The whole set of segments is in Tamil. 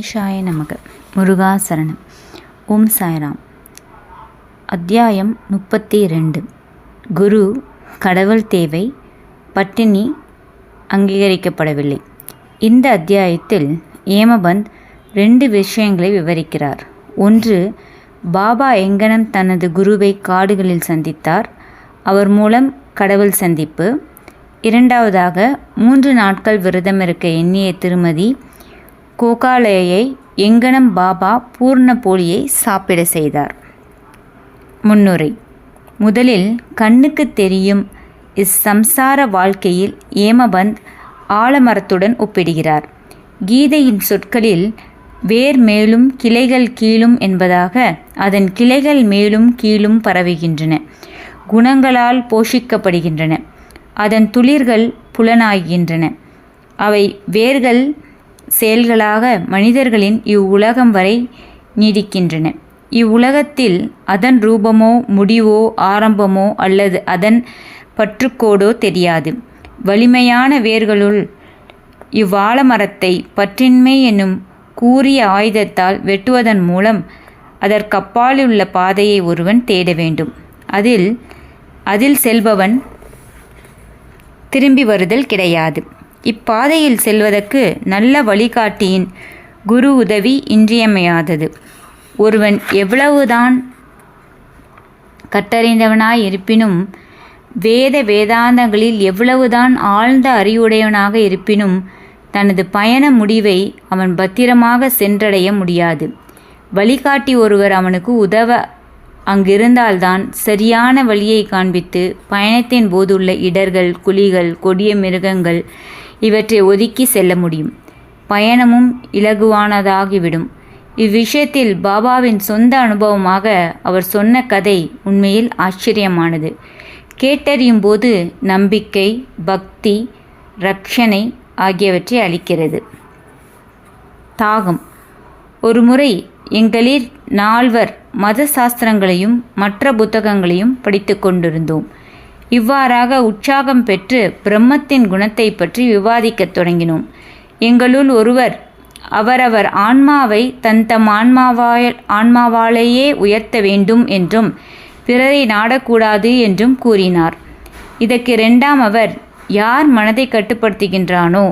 ஷாய நமக முருகாசரணம் ஓம் சாய்ராம். அத்தியாயம் முப்பத்தி ரெண்டு குரு கடவுள் தேவை பட்டினி அங்கீகரிக்கப்படவில்லை. இந்த அத்தியாயத்தில் ஏமபந்த் ரெண்டு விஷயங்களை விவரிக்கிறார். ஒன்று பாபா எங்கனம் தனது குருவை காடுகளில் சந்தித்தார். அவர் மூலம் கடவுள் சந்திப்பு. இரண்டாவதாக மூன்று நாட்கள் விரதமிருக்க எண்ணிய திருமதி கோகாலயை எங்கனம் பாபா பூர்ண போலியை சாப்பிட செய்தார். முன்னுரை முதலில் கண்ணுக்கு தெரியும் இச்சம்சார வாழ்க்கையில் ஏமபந்த் ஆலமரத்துடன் ஒப்பிடுகிறார். கீதையின் சொற்களில் வேர் மேலும் கிளைகள் கீழும் என்பதாக அதன் கிளைகள் மேலும் கீழும் பரவுகின்றன குணங்களால் போஷிக்கப்படுகின்றன அதன் துளிர்கள் புலனாகின்றன. அவை வேர்கள் செயல்களாக மனிதர்களின் இவ்வுலகம் வரை நீடிக்கின்றன. இவ்வுலகத்தில் அதன் ரூபமோ முடிவோ ஆரம்பமோ அல்லது அதன் பற்றுக்கோடோ தெரியாது. வலிமையான வேர்களுள் இவ்வாலமரத்தை பற்றின்மை என்னும் கூறிய ஆயுதத்தால் வெட்டுவதன் மூலம் அதற்கப்பாலுள்ள பாதையை ஒருவன் தேட வேண்டும். அதில் அதில் செல்பவன் திரும்பி வருதல் கிடையாது. இப்பாதையில் செல்வதற்கு நல்ல வழிகாட்டியின் குரு உதவி இன்றியமையாதது. ஒருவன் எவ்வளவுதான் கட்டறிந்தவனாய் இருப்பினும் வேத வேதாந்தங்களில் எவ்வளவுதான் ஆழ்ந்த அறிவுடையவனாக இருப்பினும் தனது பயண முடிவை அவன் பத்திரமாக சென்றடைய முடியாது. வழிகாட்டி ஒருவர் அவனுக்கு உதவ அங்கிருந்தால்தான் சரியான வழியை காண்பித்து பயணத்தின் போதுள்ள இடர்கள் குழிகள் கொடிய மிருகங்கள் இவற்றை ஒதுக்கி செல்ல முடியும். பயணமும் இலகுவானதாகிவிடும். இவ்விஷயத்தில் பாபாவின் சொந்த அனுபவமாக அவர் சொன்ன கதை உண்மையில் ஆச்சரியமானது. கேட்டறியும் போது நம்பிக்கை பக்தி ரக்ஷனை ஆகியவற்றை அளிக்கிறது. தாகம். ஒரு முறை எங்களில் நால்வர் மத சாஸ்திரங்களையும் மற்ற புத்தகங்களையும் படித்து கொண்டிருந்தோம். இவ்வாறாக உற்சாகம் பெற்று பிரம்மத்தின் குணத்தை பற்றி விவாதிக்கத் தொடங்கினோம். எங்களுள் ஒருவர் அவரவர் ஆன்மாவை தன் தம் ஆன்மாவால் ஆன்மாவாலேயே உயர்த்த வேண்டும் என்றும் பிறரை நாடக்கூடாது என்றும் கூறினார். இதற்கு இரண்டாம் அவர் யார் மனதை கட்டுப்படுத்துகின்றானோ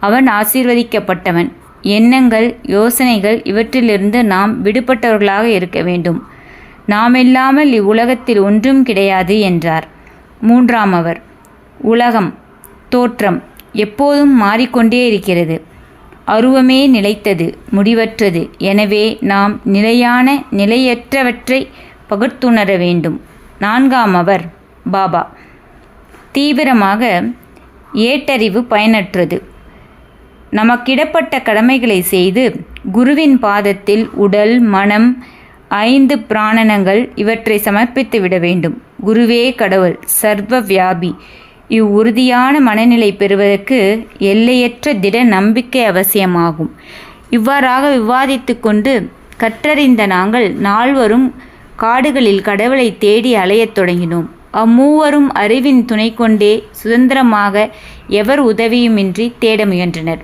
அவன் ஆசீர்வதிக்கப்பட்டவன். எண்ணங்கள் யோசனைகள் இவற்றிலிருந்து நாம் விடுபட்டவர்களாக இருக்க வேண்டும். நாமில்லாமல் இவ்வுலகத்தில் ஒன்றும் கிடையாது என்றார். மூன்றாம் அவர் உலகம் தோற்றம் எப்போதும் மாறிக்கொண்டே இருக்கிறது. அருவமே நிலைத்தது முடிவற்றது. எனவே நாம் நிலையான நிலையற்றவற்றை பகுத்துணர வேண்டும். நான்காம் அவர் பாபா. தீவிரமாக ஏட்டறிவு பயனற்றது. நமக்கிடப்பட்ட கடமைகளை செய்து குருவின் பாதத்தில் உடல் மனம் ஐந்து பிராணனங்கள் இவற்றை சமர்ப்பித்து விட வேண்டும். குருவே கடவுள் சர்வ வியாபி இவ்வுறுதியான மனநிலை பெறுவதற்கு எல்லையற்ற திட நம்பிக்கை அவசியமாகும். இவ்வாறாக விவாதித்து கொண்டு கற்றறிந்த நாங்கள் நால்வரும் காடுகளில் கடவுளை தேடி அலையத் தொடங்கினோம். அம்மூவரும் அறிவின் துணை கொண்டே சுதந்திரமாக எவர் உதவியுமின்றி தேட முயன்றனர்.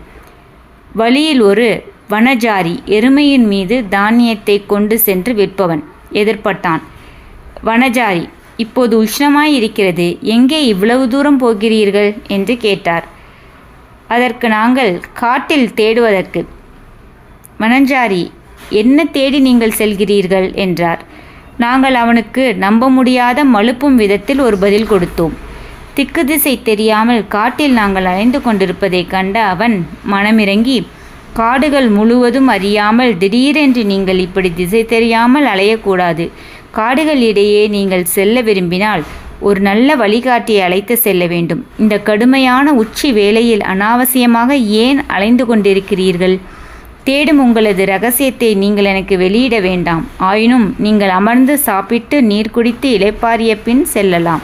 வழியில் ஒரு வனஜாரி எருமையின் மீது தானியத்தை கொண்டு சென்று விற்பவன். எதிர்பட்டான் வனஜாரி இப்போது உஷ்ணமாய் இருக்கிறது எங்கே இவ்வளவு தூரம் போகிறீர்கள்? என்று கேட்டார். அதற்கு நாங்கள் காட்டில் தேடுவதற்கு. வனஞ்சாரி என்ன தேடி நீங்கள் செல்கிறீர்கள்? என்றார். நாங்கள் அவனுக்கு நம்ப முடியாத மழுப்பும் விதத்தில் ஒரு பதில் கொடுத்தோம். திக்கு திசை தெரியாமல் காட்டில் நாங்கள் அலைந்து கொண்டிருப்பதைக் கண்ட அவன் மனமிறங்கி காடுகள் முழுவதும் அறியாமல் திடீரென்று நீங்கள் இப்படி திசை தெரியாமல் அலையக்கூடாது. காடுகள் இடையே நீங்கள் செல்ல விரும்பினால் ஒரு நல்ல வழிகாட்டியை அழைத்து செல்ல வேண்டும். இந்த கடுமையான உச்சி வேளையில் அனாவசியமாக ஏன் அலைந்து கொண்டிருக்கிறீர்கள்? தேடும் உங்களது ரகசியத்தை நீங்கள் எனக்கு வெளியிட வேண்டாம். ஆயினும் நீங்கள் அமர்ந்து சாப்பிட்டு நீர் குடித்து இளைப்பாரிய பின் செல்லலாம்.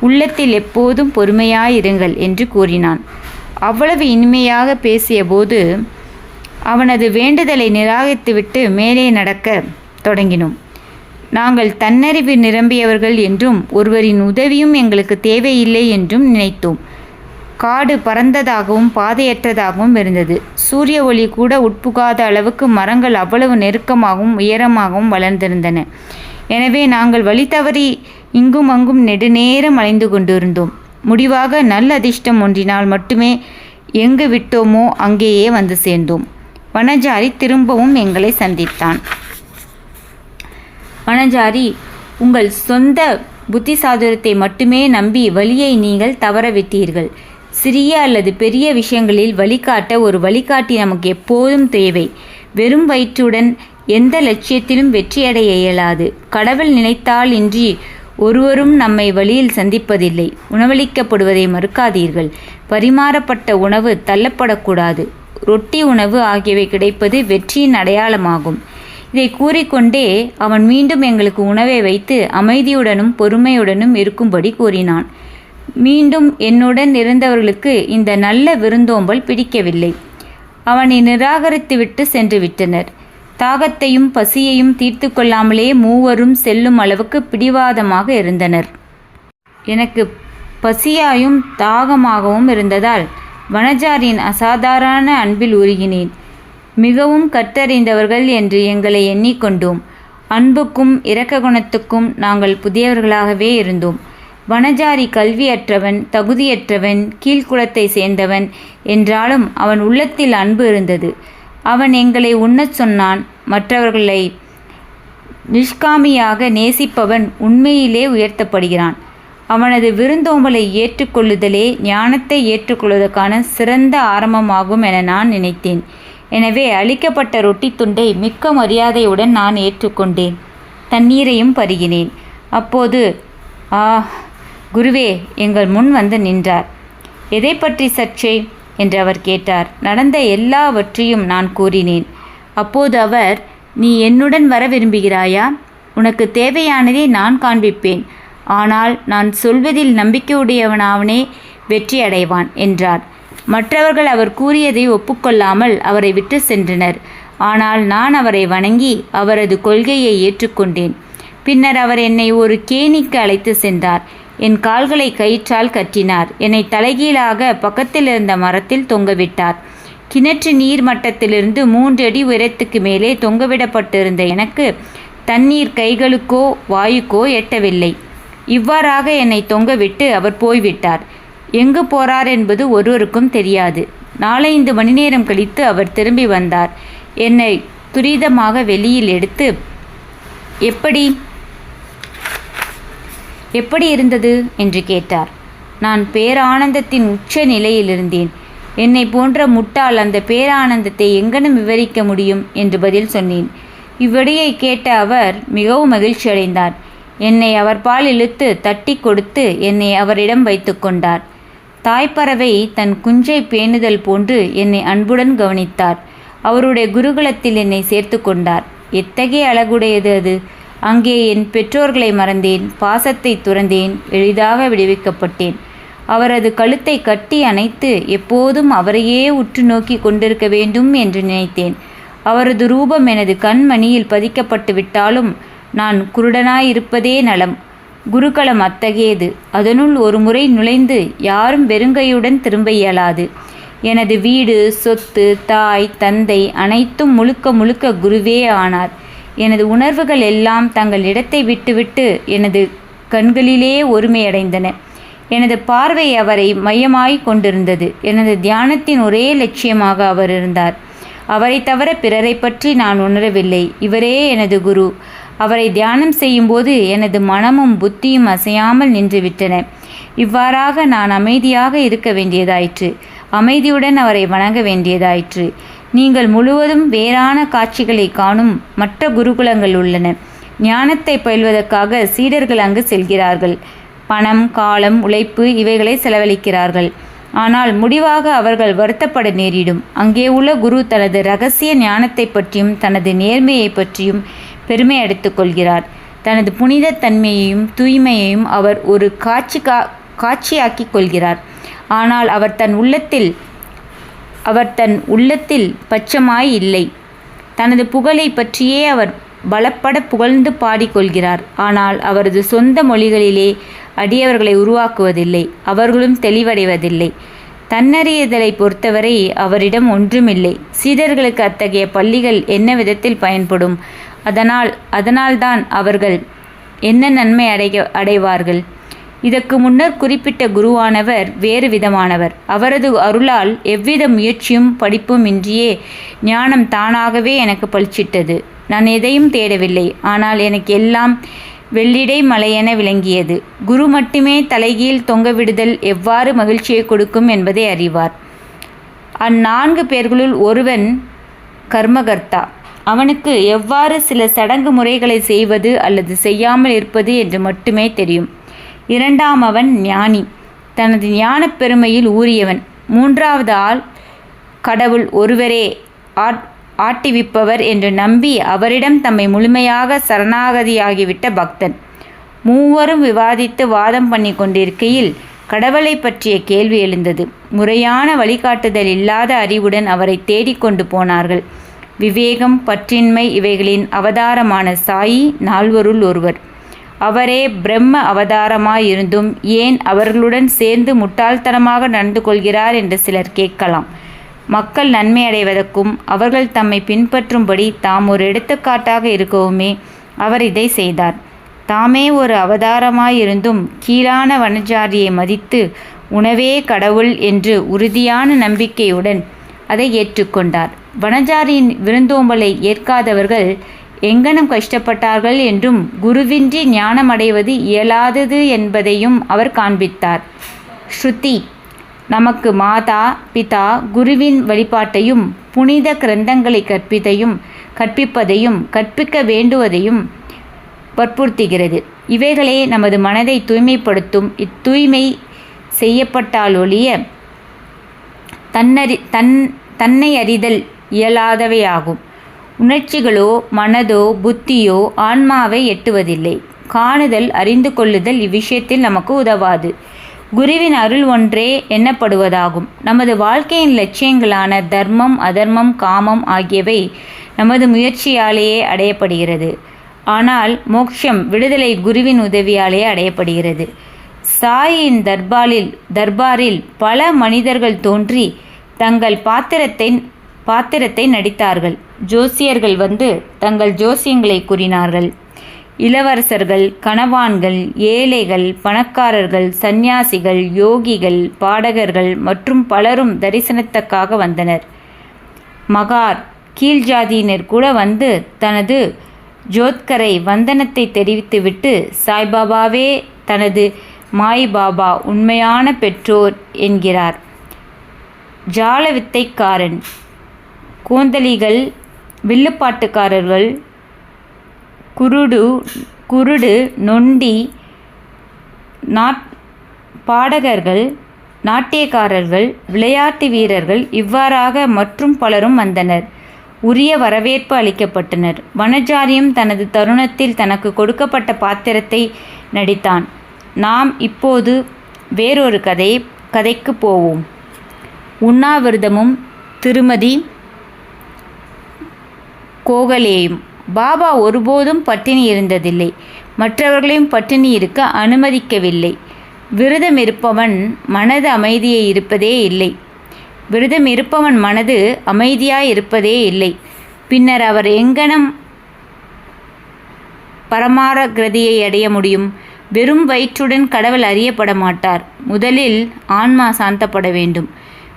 உள்ளத்தில் எப்போதும் பொறுமையாயிருங்கள் என்று கூறினான். அவ்வளவு இனிமையாக பேசியபோது அவனது வேண்டுதலை நிராகரித்துவிட்டு மேலே நடக்க தொடங்கினோம். நாங்கள் தன்னறிவு நிரம்பியவர்கள் என்றும் ஒருவரின் உதவியும் எங்களுக்கு தேவையில்லை என்றும் நினைத்தோம். காடு பறந்ததாகவும் பாதையற்றதாகவும் இருந்தது. சூரிய ஒளி கூட உட்புகாத அளவுக்கு மரங்கள் அவ்வளவு நெருக்கமாகவும் உயரமாகவும் வளர்ந்திருந்தன. எனவே நாங்கள் வழி தவறி இங்கும் அங்கும் நெடுநேரம் அலைந்து கொண்டிருந்தோம். முடிவாக நல்ல அதிர்ஷ்டம் ஒன்றினால் மட்டுமே எங்கு விட்டோமோ அங்கேயே வந்து சேர்ந்தோம். வனஜாரி திரும்பவும் எங்களை சந்தித்தான். வனஜாரி உங்கள் சொந்த புத்தி சாதுரத்தை மட்டுமே நம்பி வழியை நீங்கள் தவறவிட்டீர்கள். சிறிய அல்லது பெரிய விஷயங்களில் வழிகாட்ட ஒரு வழிகாட்டி நமக்கு எப்போதும் தேவை. வெறும் வயிற்றுடன் எந்த லட்சியத்திலும் வெற்றியடைய இயலாது. கடவுள் நினைத்தால் இன்றி ஒருவரும் நம்மை வழியில் சந்திப்பதில்லை. உணவளிக்கப்படுவதை மறுக்காதீர்கள். பரிமாறப்பட்ட உணவு தள்ளப்படக்கூடாது. ரொட்டி உணவு ஆகியவை கிடைப்பது வெற்றியின் அடையாளமாகும். இதை கூறிக்கொண்டே அவன் மீண்டும் எங்களுக்கு உணவை வைத்து அமைதியுடனும் பொறுமையுடனும் இருக்கும்படி கூறினான். மீண்டும் என்னுடன் இருந்தவர்களுக்கு இந்த நல்ல விருந்தோம்பல் பிடிக்கவில்லை. அவனை நிராகரித்துவிட்டு சென்று விட்டனர். தாகத்தையும் பசியையும் தீர்த்து கொள்ளாமலே மூவரும் செல்லும் அளவுக்கு பிடிவாதமாக இருந்தனர். எனக்கு பசியாயும் தாகமாகவும் இருந்ததால் வனஜாரின் அசாதாரண அன்பில் உருகினேன். மிகவும் கற்றறிந்தவர்கள் என்று எங்களை எண்ணிக்கொண்டோம். அன்புக்கும் இரக்க குணத்துக்கும் நாங்கள் புதியவர்களாகவே இருந்தோம். வனஜாரி கல்வியற்றவன் தகுதியற்றவன் கீழ்குலத்தை சேர்ந்தவன் என்றாலும் அவன் உள்ளத்தில் அன்பு இருந்தது. அவன் எங்களை உண்ணச் சொன்னான். மற்றவர்களை நிஷ்காமியாக நேசிப்பவன் உண்மையிலே உயர்த்தப்படுகிறான். அவனது விருந்தோம்பலை ஏற்றுக்கொள்ளுதலே ஞானத்தை ஏற்றுக்கொள்வதற்கான சிறந்த ஆரம்பமாகும் என நான் நினைத்தேன். எனவே அளிக்கப்பட்ட ரொட்டி துண்டை மிக்க மரியாதையுடன் நான் ஏற்றுக்கொண்டேன். தண்ணீரையும் பருகினேன். அப்போது ஆ குருவே எங்கள் முன் வந்து நின்றார். எதை பற்றி சர்ச்சை என்று அவர் கேட்டார். நடந்த எல்லாவற்றையும் நான் கூறினேன். அப்போது அவர் நீ என்னுடன் வர விரும்புகிறாயா? உனக்கு தேவையானதை நான் காண்பிப்பேன். ஆனால் நான் சொல்வதில் நம்பிக்கையுடையவனாவனே வெற்றி அடைவான் என்றார். மற்றவர்கள் அவர் கூறியதை ஒப்புக்கொள்ளாமல் அவரை விட்டு சென்றனர். ஆனால் நான் அவரை வணங்கி அவரது கொள்கையை ஏற்றுக்கொண்டேன். பின்னர் அவர் என்னை ஒரு கேணிக்கு அழைத்து சென்றார். என் கால்களை கயிற்றால் கட்டினார். என்னை தலைகீழாக பக்கத்தில் இருந்த மரத்தில் தொங்கவிட்டார். கிணற்று நீர் மட்டத்திலிருந்து மூன்று அடி உயரத்துக்கு மேலே தொங்கவிடப்பட்டிருந்த எனக்கு தண்ணீர் கைகளுக்கோ வாயுக்கோ எட்டவில்லை. இவ்வாறாக என்னை தொங்கவிட்டு அவர் போய்விட்டார். எங்கு போறார் என்பது ஒருவருக்கும் தெரியாது. நாலைந்து மணி நேரம் கழித்து அவர் திரும்பி வந்தார். என்னை துரிதமாக வெளியில் எடுத்து எப்படி? எப்படி இருந்தது? என்று கேட்டார். நான் பேரானந்தத்தின் உச்ச நிலையில் இருந்தேன். என்னை போன்ற முட்டாள் அந்த பேரானந்தத்தை எங்கனும் விவரிக்க முடியும்? என்று பதில் சொன்னேன். இவ்விடையை கேட்ட அவர் மிகவும் மகிழ்ச்சி அடைந்தார் என்னை அவர் பால் இழுத்து தட்டி கொடுத்து என்னை அவரிடம் வைத்து கொண்டார். தாய்ப்பறவை தன் குஞ்சை பேணுதல் போன்று என்னை அன்புடன் கவனித்தார். அவருடைய குருகுலத்தில் என்னை சேர்த்து கொண்டார். எத்தகைய அழகுடையது அது! அங்கே என் பெற்றோர்களை மறந்தேன் பாசத்தை துறந்தேன் எளிதாக விடுவிக்கப்பட்டேன். அவரது கழுத்தை கட்டி அணைத்து எப்போதும் அவரையே உற்று நோக்கி கொண்டிருக்க வேண்டும் என்று நினைத்தேன். அவரது ரூபம் எனது கண்மணியில் பதிக்கப்பட்டு விட்டாலும் நான் குருடனாயிருப்பதே நலம். குருக்களம் அத்தகையது. அதனுள் ஒரு முறை நுழைந்து யாரும் வெறுங்கையுடன் திரும்ப இயலாது. எனது வீடு சொத்து தாய் தந்தை அனைத்தும் முழுக்க முழுக்க குருவே ஆனார். எனது உணர்வுகள் எல்லாம் தங்கள் இடத்தை விட்டுவிட்டு எனது கண்களிலே ஒருமையடைந்தன. எனது பார்வை அவரை மையமாய் கொண்டிருந்தது. எனது தியானத்தின் ஒரே லட்சியமாக அவர் இருந்தார். அவரை தவிர பிறரை பற்றி நான் உணரவில்லை. இவரே எனது குரு. அவரை தியானம் செய்யும்போது எனது மனமும் புத்தியும் அசையாமல் நின்றுவிட்டன. இவ்வாறாக நான் அமைதியாக இருக்க வேண்டியதாயிற்று. அமைதியுடன் அவரை வணங்க வேண்டியதாயிற்று. நீங்கள் முழுவதும் வேறான காட்சிகளை காணும் மற்ற குருகுலங்கள் உள்ளன. ஞானத்தை பயில்வதற்காக சீடர்கள் அங்கு செல்கிறார்கள். பணம் காலம் உழைப்பு இவைகளை செலவழிக்கிறார்கள். ஆனால் முடிவாக அவர்கள் வருத்தப்பட நேரிடும். அங்கே உள்ள குரு தனது ரகசிய ஞானத்தை பற்றியும் தனது நேர்மையை பற்றியும் பெருமை எடுத்துக்கொள்கிறார். தனது புனித தன்மையையும் தூய்மையையும் அவர் ஒரு காட்சி கா காட்சியாக்கிக் கொள்கிறார். ஆனால் அவர் தன் உள்ளத்தில் அவர் தன் உள்ளத்தில் பச்சமாய் இல்லை தனது புகழை பற்றியே அவர் பலப்பட புகழ்ந்து பாடிக்கொள்கிறார். ஆனால் அவரது சொந்த மொழிகளிலே அடியவர்களை உருவாக்குவதில்லை அவர்களும் தெளிவடைவதில்லை. தன்னறியதலை பொறுத்தவரை அவரிடம் ஒன்றுமில்லை. சீடர்களுக்கு அத்தகைய பள்ளிகள் என்ன விதத்தில் பயன்படும்? அதனால் அதனால்தான் அவர்கள் என்ன நன்மை அடைய அடைவார்கள்? இதற்கு முன்னர் குறிப்பிட்ட குருவானவர் வேறு விதமானவர். அவரது அருளால் எவ்வித முயற்சியும் படிப்பும் இன்றியே ஞானம் தானாகவே எனக்கு பளிச்சிட்டது நான் எதையும் தேடவில்லை. ஆனால் எனக்கு எல்லாம் வெள்ளிடை மலையென விளங்கியது. குரு மட்டுமே தலைகீழ் தொங்கவிடுதல் எவ்வாறு மகிழ்ச்சியை கொடுக்கும் என்பதை அறிவார். அந்நான்கு பேர்களுள் ஒருவன் கர்மகர்த்தா. அவனுக்கு எவ்வாறு சில சடங்கு முறைகளை செய்வது அல்லது செய்யாமல் இருப்பது என்று மட்டுமே தெரியும். இரண்டாம் அவன் ஞானி. தனது ஞானப் பெருமையில் ஊறியவன். மூன்றாவது ஆள் கடவுள் ஒருவரே ஆட் ஆட்டிவிப்பவர் என்று நம்பி அவரிடம் தம்மை முழுமையாக சரணாகதியாகிவிட்ட பக்தன். மூவரும் விவாதித்து வாதம் பண்ணி கொண்டிருக்கையில் கடவுளை பற்றிய கேள்வி எழுந்தது. முறையான வழிகாட்டுதல் இல்லாத அறிவுடன் அவரை தேடிக்கொண்டு போனார்கள். விவேகம் பற்றின்மை இவைகளின் அவதாரமான சாயி நால்வருள் ஒருவர். அவரே பிரம்ம அவதாரமாயிருந்தும் ஏன் அவர்களுடன் சேர்ந்து முட்டாள்தனமாக நடந்து கொள்கிறார் என்று சிலர் கேட்கலாம். மக்கள் நன்மை அடைவதற்கும் அவர்கள் தம்மை பின்பற்றும்படி தாம் ஒரு எடுத்துக்காட்டாக இருக்கவுமே அவர் இதை செய்தார். தாமே ஒரு அவதாரமாயிருந்தும் கீழான வனஜாரியை மதித்து உணவே கடவுள் என்று உறுதியான நம்பிக்கையுடன் அதை ஏற்றுக்கொண்டார். வனஜாரியின் விருந்தோம்பலை ஏற்காதவர்கள் எங்கனம் கஷ்டப்பட்டார்கள் என்றும் குருவின்றி ஞானம் அடைவது இயலாதது என்பதையும் அவர் காண்பித்தார். ஸ்ருதி நமக்கு மாதா பிதா குருவின் வழிபாட்டையும் புனித கிரந்தங்களை கற்பித்தையும் கற்பிப்பதையும் கற்பிக்க வேண்டுவதையும் வற்புறுத்துகிறது. இவைகளே நமது மனதை தூய்மைப்படுத்தும் இத்தூய்மை செய்யப்பட்டாலொழிய தன்னறி தன் தன்னை அறிதல் இயலாதவையாகும். உணர்ச்சிகளோ மனதோ புத்தியோ ஆன்மாவை எட்டுவதில்லை. காணுதல் அறிந்து கொள்ளுதல் இவ்விஷயத்தில் நமக்கு உதவாது. குருவின் அருள் ஒன்றே எண்ணப்படுவதாகும். நமது வாழ்க்கையின் லட்சியங்களான தர்மம் அதர்மம் காமம் ஆகியவை நமது முயற்சியாலேயே அடையப்படுகிறது. ஆனால் மோட்சம் விடுதலை குருவின் உதவியாலேயே அடையப்படுகிறது. சாயின் தர்பாரில் தர்பாரில் பல மனிதர்கள் தோன்றி தங்கள் பாத்திரத்தை பாத்திரத்தை நடித்தார்கள். ஜோசியர்கள் வந்து தங்கள் ஜோசியங்களை கூறினார்கள். இளவரசர்கள் கணவான்கள் ஏழைகள் பணக்காரர்கள் சந்நியாசிகள் யோகிகள் பாடகர்கள் மற்றும் பலரும் தரிசனத்துக்காக வந்தனர். மகார் கீழ்ஜாதியினர் கூட வந்து தனது ஜோத்கரை வந்தனத்தை தெரிவித்துவிட்டு சாய்பாபாவே தனது மாய் பாபா உண்மையான பெற்றோர் என்கிறார். ஜாலவித்தைக்காரன் கூந்தலிகள் வில்லுப்பாட்டுக்காரர்கள் குருடு குருடு நொண்டி நாட் பாடகர்கள் நாட்டியக்காரர்கள் விளையாட்டு வீரர்கள் இவ்வாறாக மற்றும் பலரும் வந்தனர். உரிய வரவேற்பு அளிக்கப்பட்டனர். வனஜாரியும் தனது தருணத்தில் தனக்கு கொடுக்கப்பட்ட பாத்திரத்தை நடித்தான். நாம் இப்போது வேறொரு கதை கதைக்கு போவோம். உண்ணாவிரதமும் திருமதி கோகலேயும். பாபா ஒருபோதும் பட்டினி இருந்ததில்லை. மற்றவர்களையும் பட்டினி இருக்க அனுமதிக்கவில்லை. விரதம் இருப்பவன் மனது அமைதியை இருப்பதே இல்லை. விரதம் இருப்பவன் மனது அமைதியாய் இருப்பதே இல்லை. பின்னர் அவர் எங்கனம் பரமாரகிரதியை அடைய முடியும்? வெறும் வயிற்றுடன் கடவுள் அறியப்பட மாட்டார். முதலில் ஆன்மா சாந்தப்பட வேண்டும்.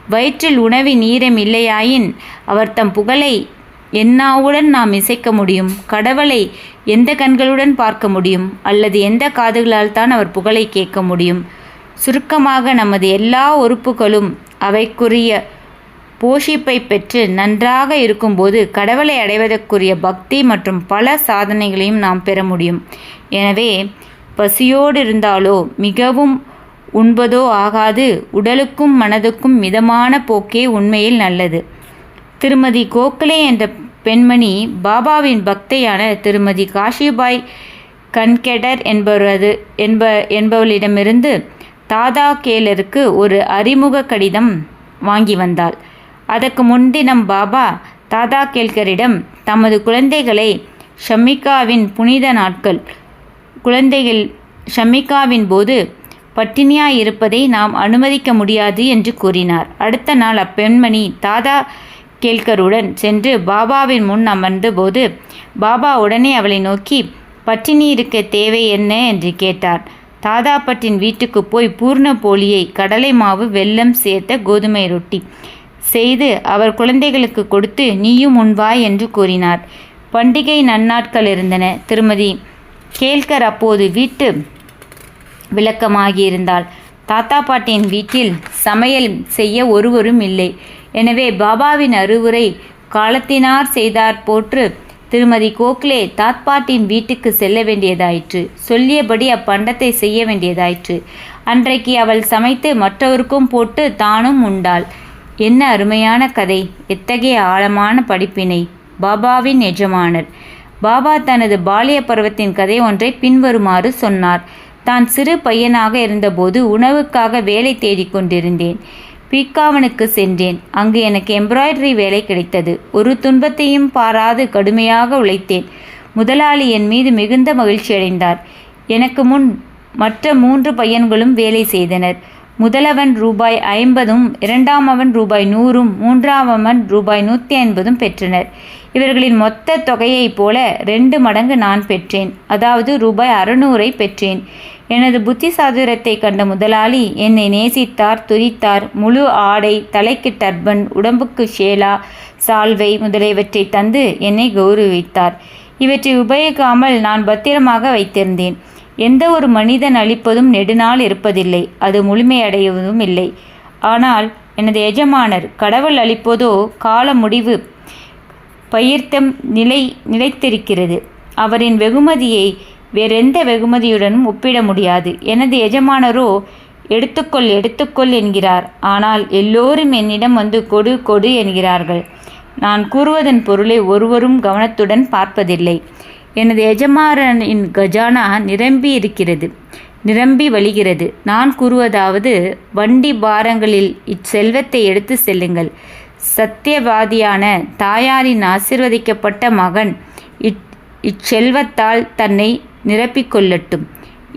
வயிற்றில் உணவின் ஈரம் இல்லையாயின் அவர் தம் புகழை என்னாவுடன் நாம் இசைக்க முடியும்? கடவுளை எந்த கண்களுடன் பார்க்க முடியும்? அல்லது எந்த காதுகளால் தான் அவர் புகழை கேட்க முடியும்? சுருக்கமாக நமது எல்லா உறுப்புகளும் அவைக்குரிய போஷிப்பை பெற்று நன்றாக இருக்கும்போது கடவுளை அடைவதற்குரிய பக்தி மற்றும் பல சாதனைகளையும் நாம் பெற முடியும். எனவே பசியோடு இருந்தாலோ மிகவும் உண்பதோ ஆகாது. உடலுக்கும் மனதுக்கும் மிதமான போக்கே உண்மையில் நல்லது. திருமதி கோகலே என்ற பெண்மணி பாபாவின் பக்தையான திருமதி காஷிபாய் கன்கெடர் என்பவரது என்ப என்பவளிடமிருந்து தாதா கேலருக்கு ஒரு அறிமுக கடிதம் வாங்கி வந்தாள். அதற்கு முன்தினம் பாபா தாதா கேல்கரிடம் தமது குழந்தைகளை ஷமிகாவின் புனித நாட்கள் குழந்தைகள் ஷமிகாவின் போது பட்டினியாய் இருப்பதை நாம் அனுமதிக்க முடியாது என்று கூறினார். அடுத்த நாள் அப்பெண்மணி தாதா கேல்கருடன் சென்று பாபாவின் முன் அமர்ந்த போது பாபா உடனே அவளை நோக்கி பட்டினி இருக்க தேவை என்ன என்று கேட்டார். தாதாப்பட்டின் வீட்டுக்கு போய் பூர்ண போலியை கடலை மாவு வெல்லம் சேர்த்த கோதுமை ரொட்டி செய்து அவர் குழந்தைகளுக்கு கொடுத்து நீயும் உண்வாய் என்று கூறினார். பண்டிகை நன்னாட்கள் இருந்தன. திருமதி கேல்கர் அப்போது வீட்டு விளக்கமாகியிருந்தாள். தாத்தா பாட்டியின் வீட்டில் சமையல் செய்ய ஒருவரும் இல்லை. எனவே பாபாவின் அறிவுரை காலத்தினார் செய்தார் போற்று திருமதி கோக்லே தாத்பாட்டின் வீட்டுக்கு செல்ல வேண்டியதாயிற்று. சொல்லியபடி அப்பண்டத்தை செய்ய வேண்டியதாயிற்று. அன்றைக்கு அவள் சமைத்து மற்றவருக்கும் போட்டு தானும் உண்டாள். என்ன அருமையான கதை. எத்தகைய ஆழமான படிப்பினை. பாபாவின் எஜமானர். பாபா தனது பாலிய பருவத்தின் கதை ஒன்றை பின்வருமாறு சொன்னார். தான் சிறு பையனாக இருந்தபோது உணவுக்காக வேலை தேடிக் கொண்டிருந்தேன் பீக்காவனுக்கு சென்றேன். அங்கு எனக்கு எம்ப்ராய்டரி வேலை கிடைத்தது. ஒரு துன்பத்தையும் பாராது கடுமையாக உழைத்தேன். முதலாளி என் மீது மிகுந்த மகிழ்ச்சி அடைந்தார். எனக்கு முன் மற்ற மூன்று பையன்களும் வேலை செய்தனர். முதலவன் ரூபாய் ஐம்பதும் இரண்டாமவன் ரூபாய் நூறும் மூன்றாமவன் ரூபாய் நூற்றி ஐம்பதும் பெற்றனர். இவர்களின் மொத்த தொகையைப் போல ரெண்டு மடங்கு நான் பெற்றேன். அதாவது ரூபாய் அறுநூறை பெற்றேன். எனது புத்தி சாதுரத்தை கண்ட முதலாளி என்னை நேசித்தார் துரித்தார் முழு ஆடை தலைக்கு டர்பன் உடம்புக்கு ஷேலா சால்வை முதலியவற்றை தந்து என்னை கௌரவித்தார். இவற்றை உபயோகிக்காமல் நான் பத்திரமாக வைத்திருந்தேன். எந்த ஒரு மனிதன் அளிப்பதும் நெடுநாள் இருப்பதில்லை அது முழுமையடைவதும் இல்லை. ஆனால் எனது எஜமானர் கடவுள் அளிப்பதோ கால முடிவு பயிர்த்தம் நிலை நிலைத்திருக்கிறது. அவரின் வெகுமதியை வேறெந்த வெகுமதியுடனும் ஒப்பிட முடியாது. எனது எஜமானரோ எடுத்துக்கொள் எடுத்துக்கொள் என்கிறார். ஆனால் எல்லோரும் என்னிடம் வந்து கொடு கொடு என்கிறார்கள். நான் கூறுவதன் பொருளை ஒருவரும் கவனத்துடன் பார்ப்பதில்லை. எனது எஜமானனின் கஜானா நிரம்பி இருக்கிறது நிரம்பி வழிகிறது. நான் கூறுவதாவது வண்டி பாரங்களில் இச்செல்வத்தை எடுத்து செல்லுங்கள். சத்தியவாதியான தாயாரின் ஆசிர்வதிக்கப்பட்ட மகன் இச் இச்செல்வத்தால் தன்னை நிரப்பிக்கொள்ளட்டும்.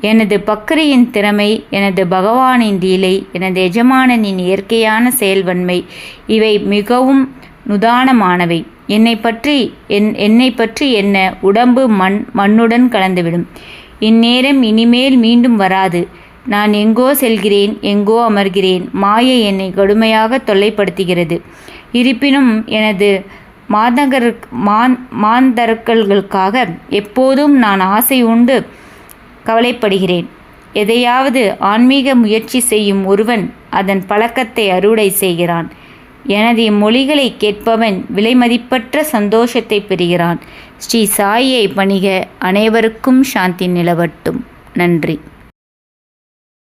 எனது பக்ரியின் திறமை எனது பகவானின் லீலை எனது எஜமானனின் இயற்கையான செயல்வன்மை இவை மிகவும் நுதானமானவை. என்னை பற்றி என் என்னை பற்றி என்ன உடம்பு மண் மண்ணுடன் கலந்துவிடும். இந்நேரம் இனிமேல் மீண்டும் வராது. நான் எங்கோ செல்கிறேன் எங்கோ அமர்கிறேன். மாயை என்னை கடுமையாக தொல்லைப்படுத்துகிறது. இருப்பினும் எனது மாந்தகர் மான் மாந்தர்கள்களுக்காக எப்போதும் நான் ஆசை உண்டு கவலைப்படுகிறேன். எதையாவது ஆன்மீக முயற்சி செய்யும் ஒருவன் அதன் பழக்கத்தை அறுவடை செய்கிறான். எனது இம்மொழிகளை கேட்பவன் விலைமதிப்பற்ற சந்தோஷத்தை பெறுகிறான். ஸ்ரீ சாயியை பணிக அனைவருக்கும் சாந்தி நிலவட்டும். நன்றி.